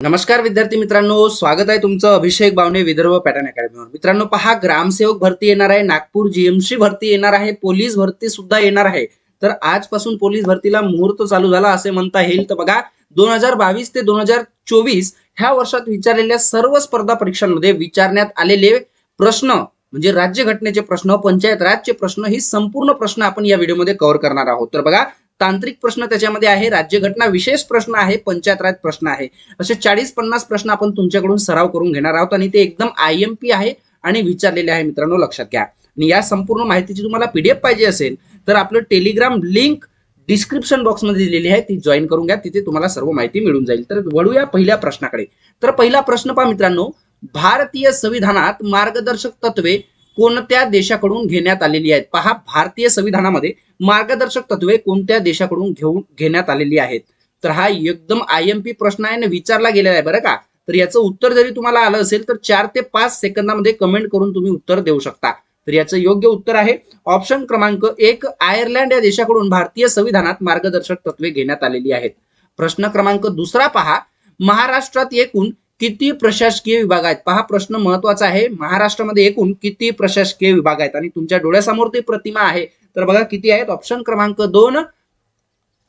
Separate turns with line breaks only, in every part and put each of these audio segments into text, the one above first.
नमस्कार विद्यार्थी मित्रांनो स्वागत आहे तुमचं अभिषेक बावणे विदर्भ पॅटर्न अकॅडमीवर. मित्रांनो पहा ग्रामसेवक भरती येणार आहे नागपूर जीएमसी भरती येणार आहे पोलीस भरती सुद्धा येणार आहे. तर आजपासून पोलीस भरतीला मुहूर्त चालू झाला असे म्हणता येईल. तर बघा दोन हजार बावीस ते दोन हजार चोवीस ह्या वर्षात विचारलेल्या सर्व स्पर्धा परीक्षांमध्ये विचारण्यात आलेले प्रश्न म्हणजे राज्यघटनेचे प्रश्न पंचायत राजचे प्रश्न ही संपूर्ण प्रश्न आपण या व्हिडिओमध्ये कव्हर करणार आहोत. तर बघा तांत्रिक प्रश्न त्याच्यामध्ये आहे राज्यघटना विशेष प्रश्न आहे पंचायत राज प्रश्न आहे. असे चाळीस पन्नास प्रश्न आपण तुमच्याकडून सराव करून घेणार आहोत आणि ते एकदम आय एम पी आहे आणि विचारलेले आहे मित्रांनो लक्षात घ्या. आणि या संपूर्ण माहितीची तुम्हाला पीडीएफ पाहिजे असेल तर आपलं टेलिग्राम लिंक डिस्क्रिप्शन बॉक्समध्ये दिलेली आहे ती जॉईन करून घ्या तिथे तुम्हाला सर्व माहिती मिळून जाईल. तर वळूया पहिल्या प्रश्नाकडे. तर पहिला प्रश्न पहा मित्रांनो भारतीय संविधानात मार्गदर्शक तत्वे कोणत्या देशाकडून घेण्यात आलेली आहेत? पहा भारतीय संविधानामध्ये मार्गदर्शक तत्वे कोणत्या देशाकडून घेऊन घेण्यात आलेली आहेत? तर हा एकदम आय एम पी प्रश्न आहे आणि विचारला गेलेला आहे बरं का? तर याचं उत्तर जरी तुम्हाला आलं असेल तर चार ते पाच सेकंदामध्ये कमेंट करून तुम्ही उत्तर देऊ शकता. तर याचं योग्य उत्तर आहे. ऑप्शन क्रमांक एक आयर्लंड या देशाकडून भारतीय संविधानात मार्गदर्शक तत्वे घेण्यात आलेली आहेत. प्रश्न क्रमांक दुसरा पहा. महाराष्ट्रात एकूण किती प्रशासकीय विभाग आहेत? पहा प्रश्न महत्त्वाचा आहे. महाराष्ट्रामध्ये एकूण किती प्रशासकीय विभाग आहेत? आणि तुमच्या डोळ्यासमोर ती प्रतिमा आहे. तर बघा किती आहेत? ऑप्शन क्रमांक दोन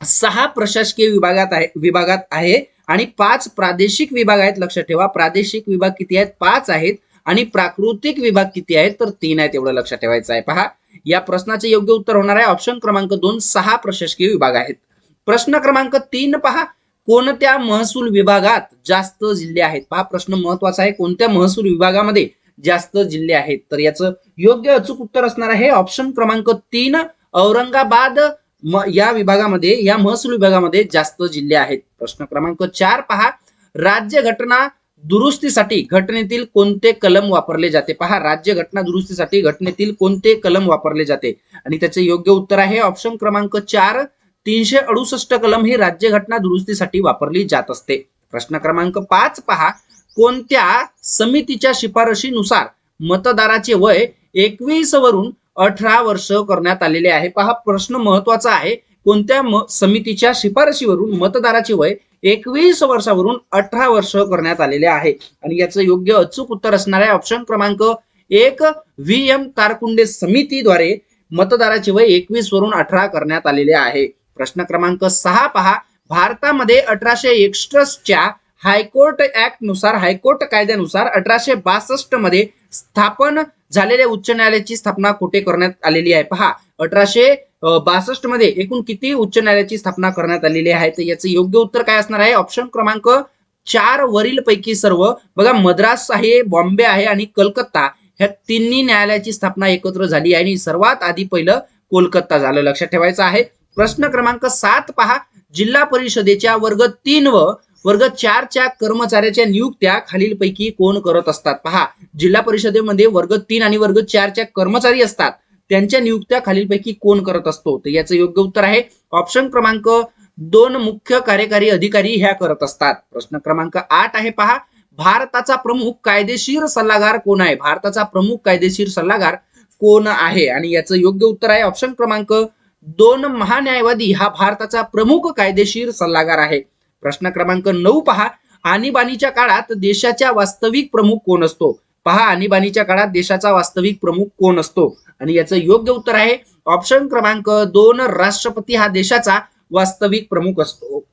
सहा प्रशासकीय विभागात आहे विभागात आहे. आणि पाच प्रादेशिक विभाग आहेत. लक्षात ठेवा प्रादेशिक विभाग किती आहेत? पाच आहेत. आणि प्राकृतिक विभाग किती आहेत? तर तीन आहेत एवढं लक्षात ठेवायचं आहे. पहा या प्रश्नाचे योग्य उत्तर होणार आहे. ऑप्शन क्रमांक दोन सहा प्रशासकीय विभाग आहेत. प्रश्न क्रमांक तीन पहा. कोणत्या महसूल विभागात जास्त जिल्हे आहेत? हा प्रश्न महत्त्वाचा आहे. कोणत्या महसूल विभागामध्ये जास्त जिल्हे आहेत? तर याचं योग्य अचूक उत्तर असणार आहे. ऑप्शन क्रमांक तीन औरंगाबाद या विभागामध्ये या महसूल विभागामध्ये जास्त जिल्हे आहेत. प्रश्न क्रमांक चार पहा. राज्य घटना दुरुस्तीसाठी घटनेतील कोणते कलम वापरले जाते? पहा राज्य घटना दुरुस्तीसाठी घटनेतील कोणते कलम वापरले जाते? आणि त्याचे योग्य उत्तर आहे. ऑप्शन क्रमांक चार तीनशे अडुसष्ट कलम ही राज्य घटना दुरुस्तीसाठी वापरली जात असते. प्रश्न क्रमांक पाच पहा. कोणत्या समितीच्या शिफारशीनुसार मतदाराचे वय एकवीस वरून अठरा वर्ष करण्यात आलेले आहे? पहा प्रश्न महत्त्वाचा आहे. कोणत्या समितीच्या शिफारशीवरून मतदाराचे वय एकवीस वर्षावरून अठरा वर्ष करण्यात आलेले आहे? आणि याचं योग्य अचूक उत्तर असणार आहे ऑप्शन क्रमांक एक. व्ही. एम. तारकुंडे समितीद्वारे मतदाराचे वय एकवीस वरून अठरा करण्यात आलेले आहे. प्रश्न क्रमांक सहा पहा. भारतामध्ये अठराशे एकसष्टच्या हायकोर्ट ऍक्टनुसार हायकोर्ट कायद्यानुसार अठराशे बासष्टमध्ये स्थापन झालेल्या उच्च न्यायालयाची स्थापना कुठे करण्यात आलेली आहे? पहा अठराशे बासष्टमध्ये एकूण किती उच्च न्यायालयाची स्थापना करण्यात आलेली आहे? तर याचं योग्य उत्तर काय असणार आहे? ऑप्शन क्रमांक चार वरील पैकी सर्व. बघा मद्रास आहे बॉम्बे आहे आणि कलकत्ता. ह्या तिन्ही न्यायालयाची स्थापना एकत्र झाली आहे आणि सर्वात आधी पहिलं कोलकाता झालं. लक्षात ठेवायचं आहे. प्रश्न क्रमांक सात पहा. जिल्हा परिषदेच्या वर्ग तीन व वर्ग चारच्या कर्मचाऱ्याच्या नियुक्त्या खालीलपैकी कोण करत असतात? पहा. जिल्हा परिषदेमध्ये वर्ग तीन आणि वर्ग चारच्या कर्मचारी असतात. त्यांच्या नियुक्त्या खालीलपैकी कोण करत असतो? तर याचं योग्य उत्तर आहे. ऑप्शन क्रमांक दोन मुख्य कार्यकारी अधिकारी ह्या करत असतात. प्रश्न क्रमांक आठ आहे पहा. भारताचा प्रमुख कायदेशीर सल्लागार कोण आहे? भारताचा प्रमुख कायदेशीर सल्लागार कोण आहे? आणि याचं योग्य उत्तर आहे ऑप्शन क्रमांक दोन महान्यायवादी हा भारताचा प्रमुख कायदेशीर सल्लागार आहे. प्रश्न क्रमांक नऊ पहा. आणीबाणीच्या काळात देशाच्या वास्तविक प्रमुख कोण असतो? पहा आणीबाणीच्या काळात देशाचा वास्तविक प्रमुख कोण असतो? आणि याचं योग्य उत्तर आहे. ऑप्शन क्रमांक दोन राष्ट्रपती हा देशाचा वास्तविक प्रमुख असतो.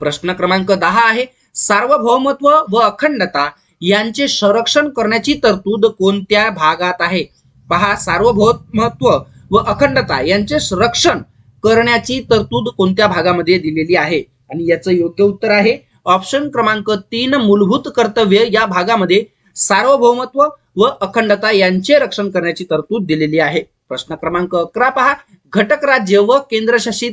प्रश्न क्रमांक दहा आहे. सार्वभौमत्व व अखंडता यांचे संरक्षण करण्याची तरतूद कोणत्या भागात आहे? पहा सार्वभौमत्व व अखंडता यांचे संरक्षण करण्याची तरतूद कोणत्या भागामध्ये दिलेली आहे? आणि याचं योग्य उत्तर आहे. ऑप्शन क्रमांक तीन मूलभूत कर्तव्य या भागामध्ये सार्वभौमत्व व अखंडता यांचे रक्षण करण्याची तरतूद दिलेली आहे. प्रश्न क्रमांक अकरा पहा. घटक राज्य व केंद्रशासित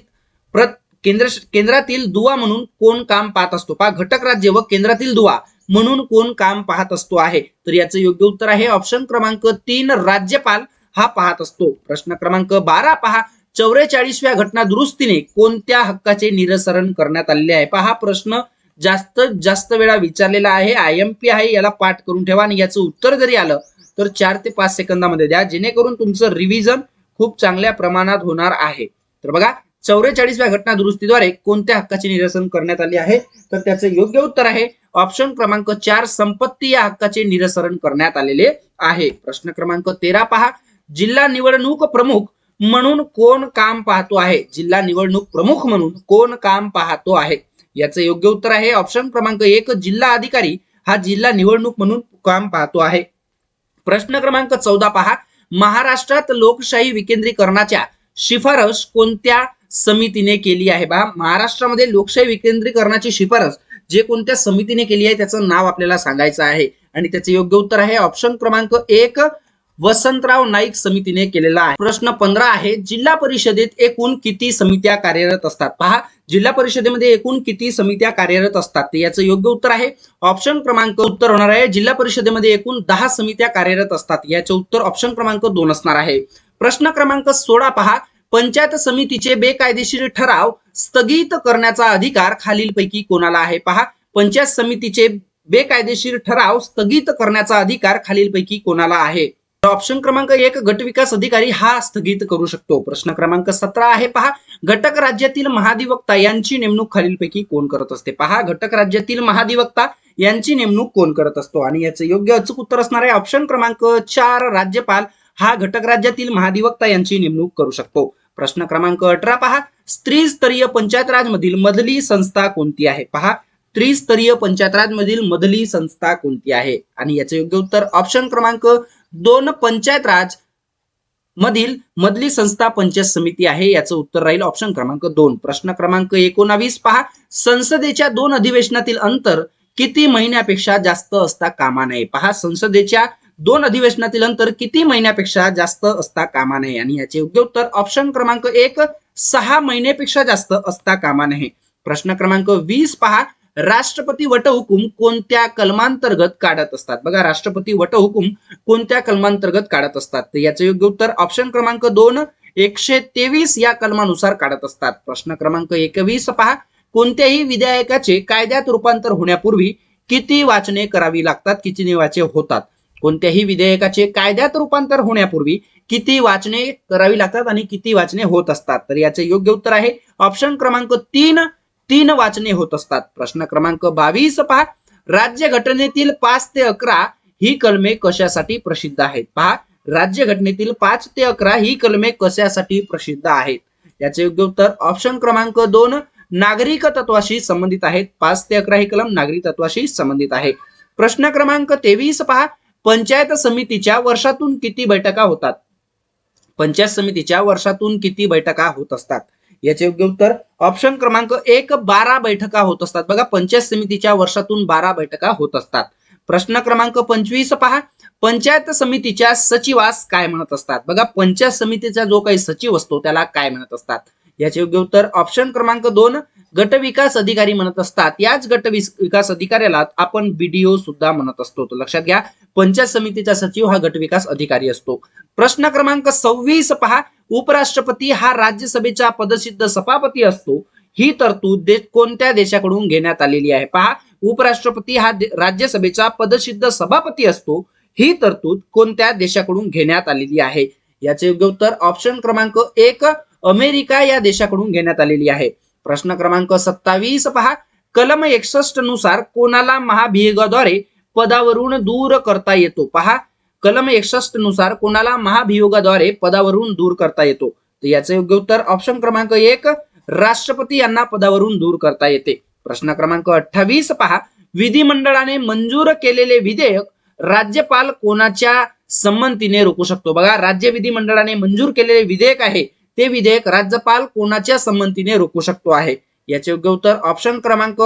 प्र केंद्र केंद्रातील दुवा म्हणून कोण काम पाहत असतो? पहा घटक राज्य व केंद्रातील दुवा म्हणून कोण काम पाहत असतो आहे? तर याचं योग्य उत्तर आहे. ऑप्शन क्रमांक तीन राज्यपाल हा पाहत असतो. प्रश्न क्रमांक बारा पहा. चौवेचाळीसव्या घटना दुरुस्तीने कोणत्या हक्काचे निरसरण करण्यात आलेले आहे? पहा हा प्रश्न जास्त जास्त वेळा विचारलेला आहे. आय एम पी आहे याला पाठ करून ठेवा आणि याचं उत्तर जरी आलं तर चार ते पाच सेकंदामध्ये द्या. जेणेकरून तुमचं रिव्हिजन खूप चांगल्या प्रमाणात होणार आहे. तर बघा चौवेचाळीसव्या घटना दुरुस्तीद्वारे कोणत्या हक्काचे निरसन करण्यात आले आहे? तर त्याचं योग्य उत्तर आहे. ऑप्शन क्रमांक चार संपत्ती या हक्काचे निरसरण करण्यात आलेले आहे. प्रश्न क्रमांक तेरा पहा. जिल्हा निवडणूक प्रमुख म्हणून कोण काम पाहतो आहे? जिल्हा निवडणूक प्रमुख म्हणून कोण काम पाहतो आहे? याचं योग्य उत्तर आहे ऑप्शन क्रमांक एक जिल्हा अधिकारी. हा जिल्हा निवडणूक म्हणून काम पाहतो आहे. प्रश्न क्रमांक चौदा पहा. महाराष्ट्रात लोकशाही विकेंद्रीकरणाच्या शिफारस कोणत्या समितीने केली आहे बा? महाराष्ट्रामध्ये लोकशाही विकेंद्रीकरणाची शिफारस जे कोणत्या समितीने केली आहे त्याचं नाव आपल्याला सांगायचं आहे. आणि त्याचे योग्य उत्तर आहे ऑप्शन क्रमांक एक वसंतराव नाईक समितीने केलेला आहे. प्रश्न पंधरा आहे जिल्हा परिषदेत एकूण किती समित्या कार्यरत असतात? पहा जिल्हा परिषदेमध्ये एकूण किती समित्या कार्यरत असतात? याचं योग्य उत्तर आहे. ऑप्शन क्रमांक उत्तर होणार आहे. जिल्हा परिषदेमध्ये एकूण दहा समित्या कार्यरत असतात. याचे उत्तर ऑप्शन क्रमांक दोन असणार आहे. प्रश्न क्रमांक सोळा पहा. पंचायत समितीचे बेकायदेशीर ठराव स्थगित करण्याचा अधिकार खालीलपैकी कोणाला आहे? पहा पंचायत समितीचे बेकायदेशीर ठराव स्थगित करण्याचा अधिकार खालीलपैकी कोणाला आहे? ऑप्शन क्रमांक एक गट विकास अधिकारी हा स्थगित करू शकतो. प्रश्न क्रमांक सतरा आहे पहा. घटक राज्यातील महाधिवक्ता यांची नेमणूक खालीलपैकी कोण करत असते? पहा घटक राज्यातील महाधिवक्ता यांची नेमणूक कोण करत असतो? आणि याचं योग्य अचूक उत्तर असणार आहे. ऑप्शन क्रमांक चार राज्यपाल हा घटक राज्यातील महाधिवक्ता यांची नेमणूक करू शकतो. प्रश्न क्रमांक अठरा पहा. स्त्रीस्तरीय पंचायत राज मधील मधली संस्था कोणती आहे? पहा. त्रिस्तरीय पंचायत राज मधील मधली संस्था कोणती आहे? आणि याचे योग्य उत्तर ऑप्शन क्रमांक दोन पंचायत राज मधील मधली संस्था पंचायत समिती आहे याचं उत्तर राहील ऑप्शन क्रमांक दोन. प्रश्न क्रमांक एकोणावीस पहा. संसदेच्या दोन अधिवेशनातील अंतर किती महिन्यापेक्षा जास्त असता कामा नये? पहा संसदेच्या दोन अधिवेशनातील अंतर किती महिन्यापेक्षा जास्त असता कामा नये? आणि याचे योग्य उत्तर ऑप्शन क्रमांक एक सहा महिन्यापेक्षा जास्त असता कामा नये. प्रश्न क्रमांक वीस पहा. राष्ट्रपती वटहुकूम कोणत्या कलमांतर्गत काढत असतात? बघा राष्ट्रपती वटहुकूम कोणत्या कलमांतर्गत काढत असतात? तर याचं योग्य उत्तर ऑप्शन क्रमांक दोन एकशे तेवीस या कलमानुसार काढत असतात. प्रश्न क्रमांक एकवीस पहा. कोणत्याही विधेयकाचे कायद्यात रूपांतर होण्यापूर्वी किती वाचने करावी लागतात? किती वाचे होतात? कोणत्याही विधेयकाचे कायद्यात रूपांतर होण्यापूर्वी किती वाचने करावी लागतात आणि किती वाचने होत असतात? तर याचे योग्य उत्तर आहे ऑप्शन क्रमांक तीन तीन वाचने होत असतात. प्रश्न क्रमांक बावीस पहा. राज्य घटनेतील पाच ते अकरा ही कलमे कशासाठी प्रसिद्ध आहेत? पहा. राज्य घटनेतील पाच ते अकरा ही कलमे कशासाठी प्रसिद्ध आहेत? याचे योग्य उत्तर ऑप्शन क्रमांक दोन नागरिक तत्वाशी संबंधित आहेत. पाच ते अकरा ही कलम नागरिक तत्वाशी संबंधित आहे. प्रश्न क्रमांक तेवीस पहा. पंचायत समितीच्या वर्षातून किती बैठका होतात? पंचायत समितीच्या वर्षातून किती बैठका होत असतात? याचे योग्य उत्तर ऑप्शन क्रमांक एक बारा बैठका होत असतात. बघा पंचायत समितीच्या वर्षातून बारा बैठका होत असतात. प्रश्न क्रमांक पंचवीस पहा. पंचायत समितीच्या सचिवास काय म्हणत असतात? बघा पंचायत समितीचा जो काही सचिव असतो त्याला काय म्हणत असतात? याचे योग्य उत्तर ऑप्शन क्रमांक दोन गट विकास अधिकारी म्हणत असतात. याच गट विकास अधिकाऱ्याला आपण बीडीओ सुद्धा म्हणत असतो. लक्षात घ्या पंचायत समितीचा सचिव हा गट विकास अधिकारी असतो. प्रश्न क्रमांक सव्वीस पहा. उपराष्ट्रपती हा राज्यसभेचा पदसिद्ध सभापती असतो. ही तरतूद दे, कोणत्या देशाकडून घेण्यात आलेली आहे? पहा उपराष्ट्रपती हा राज्यसभेचा पदसिद्ध सभापती असतो. ही तरतूद कोणत्या देशाकडून घेण्यात आलेली आहे? याचे योग्य उत्तर ऑप्शन क्रमांक एक अमेरिका या देशाकडून घेण्यात आलेली आहे. प्रश्न क्रमांक सत्तावीस पहा. कलम एकसष्टनुसार कोणाला महाभियोगाद्वारे पदावरून दूर करता येतो? पहा. कलम एकसष्टनुसार कोणाला महाभियोगाद्वारे पदावरून दूर करता येतो? तर याचे योग्य उत्तर ऑप्शन क्रमांक एक राष्ट्रपती यांना पदावरून दूर करता येते. प्रश्न क्रमांक अठ्ठावीस पहा. विधिमंडळाने मंजूर केलेले विधेयक राज्यपाल कोणाच्या संमतीने रोखू शकतो? बघा राज्य विधिमंडळाने मंजूर केलेले विधेयक आहे. ते विधेयक राज्यपाल कोणाच्या संमतीने रोखू शकतो आहे? याचे योग्य उत्तर ऑप्शन क्रमांक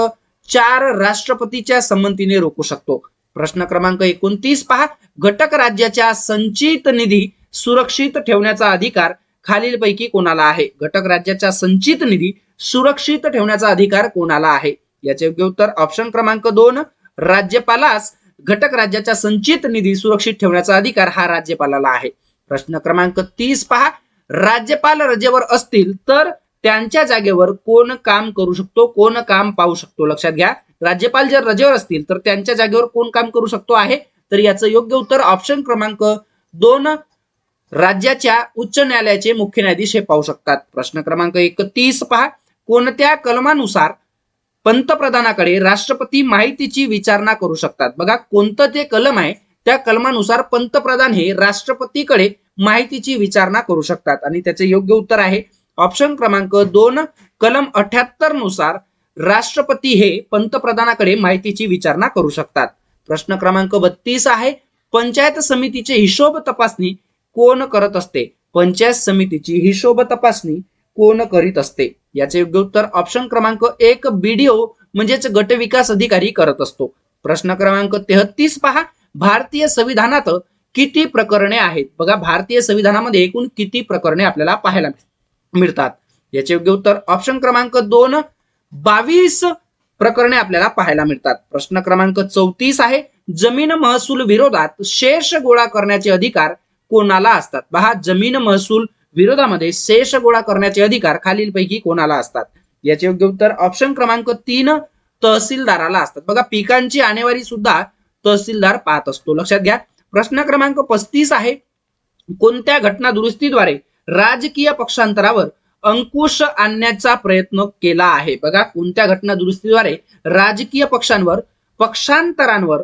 चार राष्ट्रपतीच्या संमतीने रोखू शकतो. प्रश्न क्रमांक एकोणतीस पहा. घटक राज्याच्या संचित निधी सुरक्षित ठेवण्याचा अधिकार खालीलपैकी कोणाला आहे? घटक राज्याचा संचित निधी सुरक्षित ठेवण्याचा अधिकार कोणाला आहे? याचे योग्य उत्तर ऑप्शन क्रमांक दोन राज्यपालास घटक राज्याचा संचित निधी सुरक्षित ठेवण्याचा अधिकार हा राज्यपालाला आहे. प्रश्न क्रमांक तीस पहा. राज्यपाल रजेवर असतील तर त्यांच्या जागेवर कोण काम करू शकतो कोण काम पाहू शकतो? लक्षात घ्या. राज्यपाल जर रजेवर असतील तर त्यांच्या जागेवर कोण काम करू शकतो आहे? तर याचं योग्य उत्तर ऑप्शन क्रमांक दोन राज्याच्या उच्च न्यायालयाचे मुख्य न्यायाधीश हे पाहू शकतात. प्रश्न क्रमांक एकतीस पहा. कोणत्या कलमानुसार पंतप्रधानाकडे राष्ट्रपती माहितीची विचारणा करू शकतात? बघा कोणतं ते कलम आहे त्या कलमानुसार पंतप्रधान हे राष्ट्रपतीकडे माहितीची विचारणा करू शकतात. आणि त्याचे योग्य उत्तर आहे. ऑप्शन क्रमांक दोन कलम अठ्याहत्तरनुसार राष्ट्रपती हे पंतप्रधानाकडे माहितीची विचारणा करू शकतात. प्रश्न क्रमांक बत्तीस आहे. पंचायत समितीचे हिशोब तपासणी कोण करत असते? पंचायत समितीची हिशोब तपासणी कोण करीत असते? याचे योग्य उत्तर ऑप्शन क्रमांक एक बीडीओ म्हणजेच गट विकास अधिकारी करत असतो. प्रश्न क्रमांक तेहतीस पहा. भारतीय संविधानात किती प्रकरणे आहेत? बघा भारतीय संविधानामध्ये एकूण किती प्रकरणे आपल्याला पाहायला मिळतात? याचे योग्य उत्तर ऑप्शन क्रमांक दोन बावीस प्रकरणे आपल्याला पाहायला मिळतात. प्रश्न क्रमांक चौतीस आहे. जमीन महसूल विरोधात शेष गोळा करण्याचे अधिकार कोणाला असतात? पहा जमीन महसूल विरोधामध्ये शेष गोळा करण्याचे अधिकार खालीलपैकी कोणाला असतात? याचे योग्य उत्तर ऑप्शन क्रमांक तीन तहसीलदाराला असतात. बघा पिकांची आणेवारी सुद्धा तहसीलदार पाहत असतो. लक्षात घ्या. प्रश्न क्रमांक पस्तीस आहे. कोणत्या घटना दुरुस्तीद्वारे राजकीय पक्षांतरावर अंकुश आणण्याचा प्रयत्न केला आहे? बघा कोणत्या घटना दुरुस्तीद्वारे राजकीय पक्षांवर पक्षांतरांवर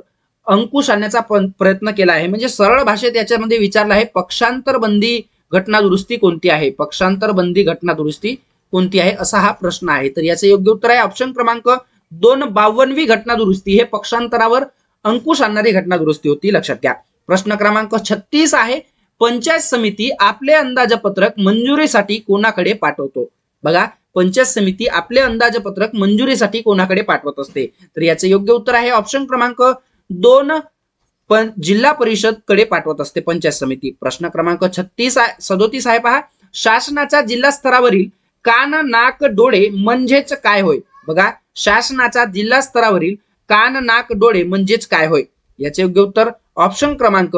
अंकुश आणण्याचा प्रयत्न केला आहे? म्हणजे सरळ भाषेत याच्यामध्ये विचारलं आहे पक्षांतर बंदी घटना दुरुस्ती कोणती आहे? पक्षांतर बंदी घटना दुरुस्ती कोणती आहे? असा हा प्रश्न आहे. तर याचे योग्य उत्तर आहे ऑप्शन क्रमांक दोन बावनवी घटना दुरुस्ती हे पक्षांतरावर अंकुश आणणारी घटना दुरुस्ती होती. लक्षात घ्या. प्रश्न क्रमांक छत्तीस आहे. पंचायत समिती आपले अंदाजपत्रक मंजुरीसाठी कोणाकडे पाठवतो? बघा पंचायत समिती आपले अंदाजपत्रक मंजुरीसाठी कोणाकडे पाठवत असते? तर याचे योग्य उत्तर आहे ऑप्शन क्रमांक दोन. पण जिल्हा परिषदकडे पाठवत असते पंचायत समिती. प्रश्न क्रमांक छत्तीस आहे सदोतीस आहे पहा. शासनाच्या जिल्हा स्तरावरील कान नाक डोळे म्हणजेच काय होय? बघा शासनाचा जिल्हा स्तरावरील कान नाक डोळे म्हणजेच काय होय? याचे योग्य उत्तर ऑप्शन क्रमांक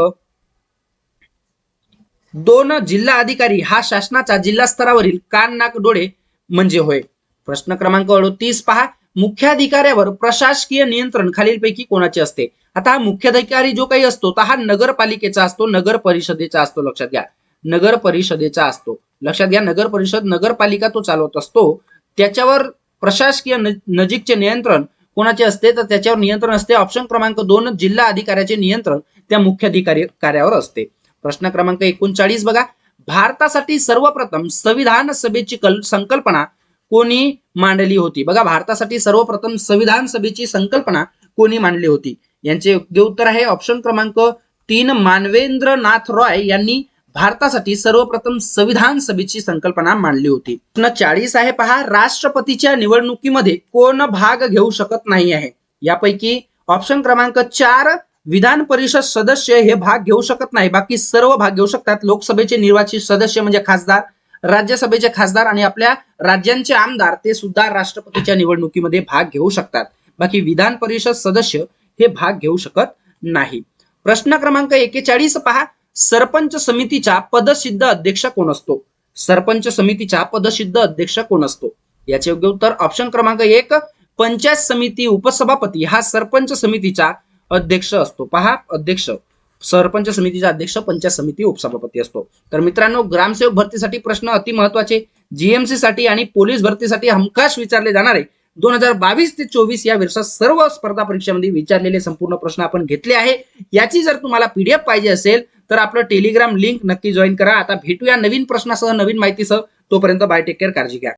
दोन जिल्हा अधिकारी. हा शासनाचा जिल्हा स्तरावरील कान नाक डोळे म्हणजे होय. प्रश्न क्रमांक अडतीस पहा. मुख्याधिकाऱ्यावर प्रशासकीय नियंत्रण खालीलपैकी कोणाचे असते? आता हा मुख्याधिकारी जो काही असतो तर हा नगरपालिकेचा असतो नगर परिषदेचा असतो. लक्षात घ्या. नगर परिषदेचा असतो. लक्षात घ्या नगर परिषद नगरपालिका तो चालवत असतो. त्याच्यावर प्रशासकीय नजीकचे नियंत्रण कोणाचे असते तर त्याच्यावर नियंत्रण असते. ऑप्शन क्रमांक दोन जिल्हा अधिकाऱ्याचे नियंत्रण त्या मुख्याधिकारी कार्यावर असते. प्रश्न क्रमांक एकोणचाळीस बघा. भारतासाठी सर्वप्रथम संविधान सभेची संकल्पना कोणी मांडली होती? बघा भारतासाठी सर्वप्रथम संविधान सभेची संकल्पना कोणी मांडली होती? यांचे योग्य उत्तर आहे. ऑप्शन क्रमांक तीन मानवेंद्रनाथ रॉय यांनी भारतासाठी सर्वप्रथम संविधान सभेची संकल्पना मांडली होती. प्रश्न चाळीस आहे पहा राष्ट्रपतीच्या निवडणुकीमध्ये कोण भाग घेऊ शकत नाही आहे? यापैकी ऑप्शन क्रमांक चार विधान परिषद सदस्य हे भाग घेऊ शकत नाही. बाकी सर्व भाग घेऊ शकतात. लोकसभेचे निर्वाचित सदस्य म्हणजे खासदार राज्यसभेचे खासदार आणि आपल्या राज्यांचे आमदार ते सुद्धा राष्ट्रपतीच्या निवडणुकीमध्ये भाग घेऊ शकतात. बाकी विधान परिषद सदस्य हे भाग घेऊ शकत नाही. प्रश्न क्रमांक एकेचाळीस पहा सरपंच समितीचा पदसिद्ध अध्यक्ष कोण असतो? सरपंच समितीचा पदसिद्ध अध्यक्ष कोण असतो? याचे योग्य उत्तर ऑप्शन क्रमांक एक पंचायत समिती उपसभापती हा सरपंच समितीचा अध्यक्ष असतो. पहा अध्यक्ष. सरपंच समितीचा अध्यक्ष पंचायत समिती उपसभापती असतो. तर मित्रांनो ग्रामसेवक भरतीसाठी प्रश्न अति महत्त्वाचे. जीएमसी साठी आणि पोलीस भरतीसाठी हमखास विचारले जाणारे दोन हजार बावीस ते चोवीस या वर्षात सर्व स्पर्धा परीक्षेमध्ये विचारलेले संपूर्ण प्रश्न आपण घेतले आहे. याची जर तुम्हाला पीडीएफ पाहिजे असेल तर आपलं टेलिग्राम लिंक नक्की जॉईन करा. आता भेटूया नवीन प्रश्नासह नवीन माहितीसह. तोपर्यंत बाय टेक केअर काळजी घ्या.